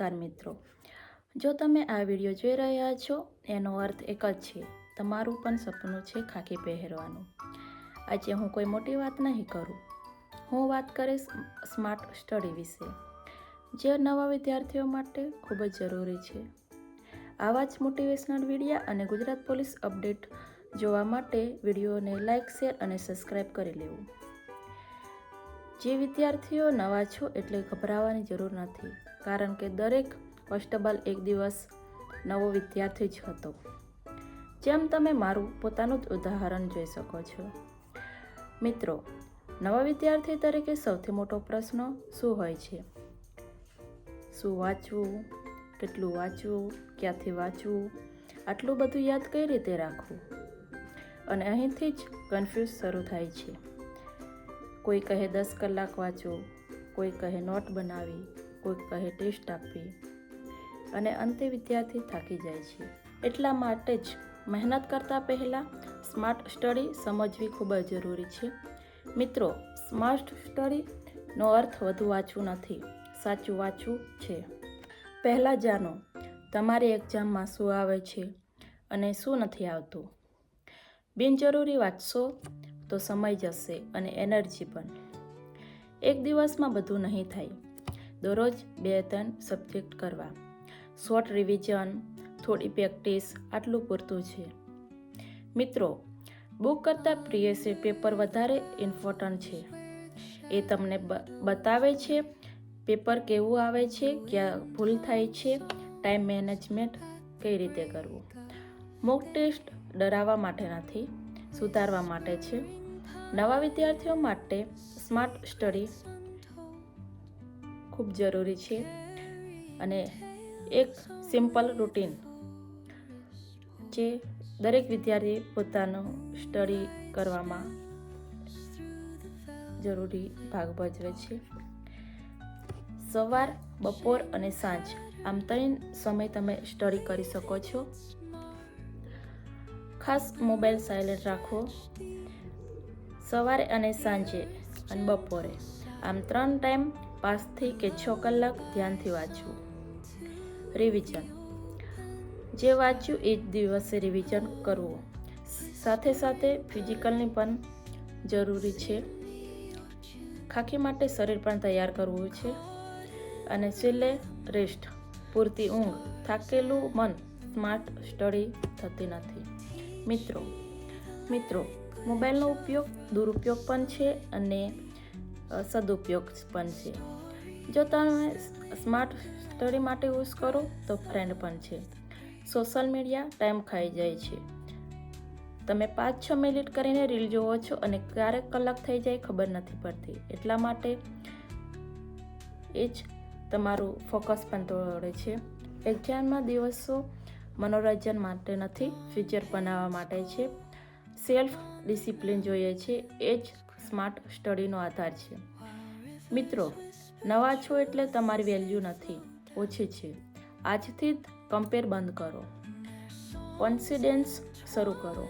નમસ્કાર મિત્રો. જો તમે આ વીડિયો જોઈ રહ્યા છો, એનો અર્થ એક જ છે, તમારું પણ સપનું છે ખાકી પહેરવાનું. આજે હું કોઈ મોટી વાત નહીં કરું. હું વાત કરીશ સ્માર્ટ સ્ટડી વિશે, જે નવા વિદ્યાર્થીઓ માટે ખૂબ જ જરૂરી છે. આવા જ મોટિવેશનલ વિડીયા અને ગુજરાત પોલીસ અપડેટ જોવા માટે વિડીયોને લાઇક શેર અને સબસ્ક્રાઈબ કરી લેવું. જે વિદ્યાર્થીઓ નવા છો એટલે ગભરાવાની જરૂર નથી. કારણ કે દરેક કોન્સ્ટેબલ એક દિવસ નવો વિદ્યાર્થી જ હતો. જેમ તમે મારું પોતાનું જ ઉદાહરણ જોઈ શકો છો. મિત્રો, નવા વિદ્યાર્થી તરીકે સૌથી મોટો પ્રશ્ન શું હોય છે? શું વાંચવું? કેટલું વાંચવું? ક્યાંથી વાંચવું? આટલું બધું યાદ કઈ રીતે રાખવું? અને અહીંથી જ કન્ફ્યુઝ શરૂ થાય છે. કોઈ કહે દસ કલાક વાંચો, કોઈ કહે નોટ બનાવી કોઈ કહે ટેસ્ટ આપવી અને અંતે વિદ્યાર્થી થાકી જાય છે. એટલા માટે જ મહેનત કરતાં પહેલાં સ્માર્ટ સ્ટડી સમજવી ખૂબ જ જરૂરી છે. મિત્રો, સ્માર્ટ સ્ટડીનો અર્થ વધુ વાંચવું નથી, સાચું વાંચવું છે. પહેલાં જાણો, તમારી એક્ઝામમાં શું આવે છે અને શું નથી આવતું. બિનજરૂરી વાંચશો તો સમય જશે અને એનર્જી પણ. એક દિવસમાં બધું નહીં થાય. દરરોજ બે ત્રણ સબ્જેક્ટ કરવા. શોર્ટ રિવિઝન થોડી પ્રેક્ટિસ આટલું પૂરતું છે. મિત્રો બુક કરતાં પ્રિયસે પેપર વધારે ઇમ્પોર્ટન્ટ છે. એ તમને બતાવે છે પેપર કેવું આવે છે, ક્યાં ભૂલ થાય છે ટાઈમ મેનેજમેન્ટ કઈ રીતે કરવું. મોક ટેસ્ટ ડરાવવા માટે નથી, સુધારવા માટે છે. નવા વિદ્યાર્થીઓ માટે સ્માર્ટ સ્ટડી ખૂબ જરૂરી છે. અને એક સિમ્પલ રૂટીન જે દરેક વિદ્યાર્થી પોતાનું સ્ટડી કરવામાં જરૂરી ભાગ ભજવે છે. સવાર, બપોર અને સાંજ આમ ત્રણ સમય તમે સ્ટડી કરી શકો છો. ખાસ મોબાઈલ સાયલેન્ટ રાખો. સવારે અને સાંજે અને બપોરે આમ ત્રણ ટાઈમ પાંચથી કે છ કલાક ધ્યાનથી વાંચવું. રિવિઝન જે વાંચ્યું એ જ દિવસે રિવિઝન કરવું. સાથે સાથે ફિઝિકલની પણ જરૂરી છે. ખાખી માટે શરીર પણ તૈયાર કરવું છે. અને છેલ્લે રેસ્ટ પૂરતી ઊંઘ. થાકેલું મન સ્માર્ટ સ્ટડી થતી નથી. મિત્રો મિત્રો મોબાઈલનો ઉપયોગ, દુરુપયોગ પણ છે અને સદુપયોગ પણ છે. જો તમે સ્માર્ટ સ્ટડી માટે યુઝ કરો, તો ફ્રેન્ડ પણ છે. સોશિયલ મીડિયા ટાઈમ ખાઈ જાય છે. તમે પાંચ છ મિનિટ કરીને રીલ જોવો છો અને ક્યારેક કલાક થઈ જાય ખબર નથી પડતી. એટલા માટે એ જ તમારું ફોકસ પણ તોડે છે. એક્ઝામના દિવસો મનોરંજન માટે નથી, ફ્યુચર બનાવવા માટે છે. સેલ્ફ ડિસિપ્લિન જોઈએ છે. એ જ સ્માર્ટ સ્ટડીનો આધાર છે. મિત્રો, નવા છો એટલે તમારી વેલ્યુ નથી, ઓછી છે. આજથી જ કમ્પેર બંધ કરો. કોન્ફિડન્સ શરૂ કરો.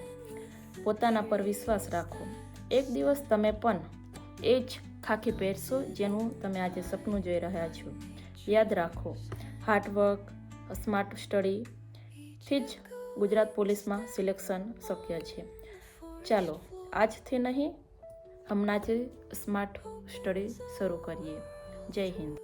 પોતાના પર વિશ્વાસ રાખો. એક દિવસ તમે પણ એ જ ખાખી પહેરશો જેનું તમે આજે સપનું જોઈ રહ્યા છો. યાદ રાખો હાર્ડવર્ક સ્માર્ટ સ્ટડીથી જ ગુજરાત પોલીસમાં સિલેક્શન શક્ય છે. ચાલો, આજથી નહીં હમણાં જ સ્માર્ટ સ્ટડી શરૂ કરીએ જય હિન્દ.